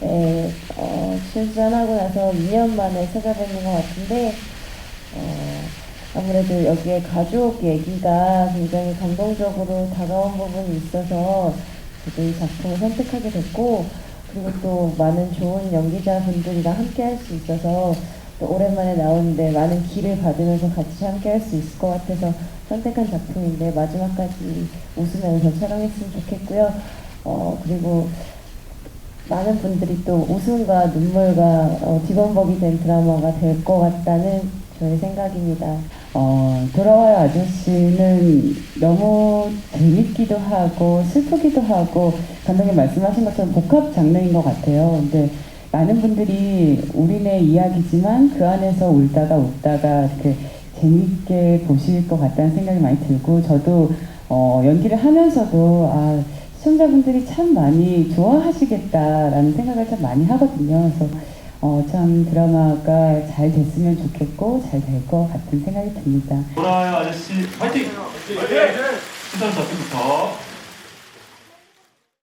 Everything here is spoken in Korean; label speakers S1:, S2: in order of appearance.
S1: 네, 어, 출전하고 나서 2년 만에 찾아뵙는 것 같은데, 어, 아무래도 여기에 가족 얘기가 굉장히 감동적으로 다가온 부분이 있어서 저도 이 작품을 선택하게 됐고, 그리고 또 많은 좋은 연기자분들이랑 함께 할 수 있어서 또 오랜만에 나오는데 많은 기를 받으면서 같이 함께 할 수 있을 것 같아서 선택한 작품인데 마지막까지 웃으면서 촬영했으면 좋겠고요. 어, 그리고 많은 분들이 또 웃음과 눈물과 어, 뒤범벅이 된 드라마가 될 것 같다는 저의 생각입니다.
S2: 어, 돌아와요 아저씨는 너무 재밌기도 하고 슬프기도 하고 감독님 말씀하신 것처럼 복합 장르인 것 같아요. 근데 많은 분들이 우리네 이야기지만 그 안에서 울다가 웃다가 이렇게 재밌게 보실 것 같다는 생각이 많이 들고 저도 어, 연기를 하면서도 아, 시청자분들이 참 많이 좋아하시겠다라는 생각을 참 많이 하거든요. 그래서 어, 참 드라마가 잘 됐으면 좋겠고 잘 될 것 같은 생각이 듭니다.
S3: 돌아와요 아저씨 화이팅! 화이팅! 시선 접근부터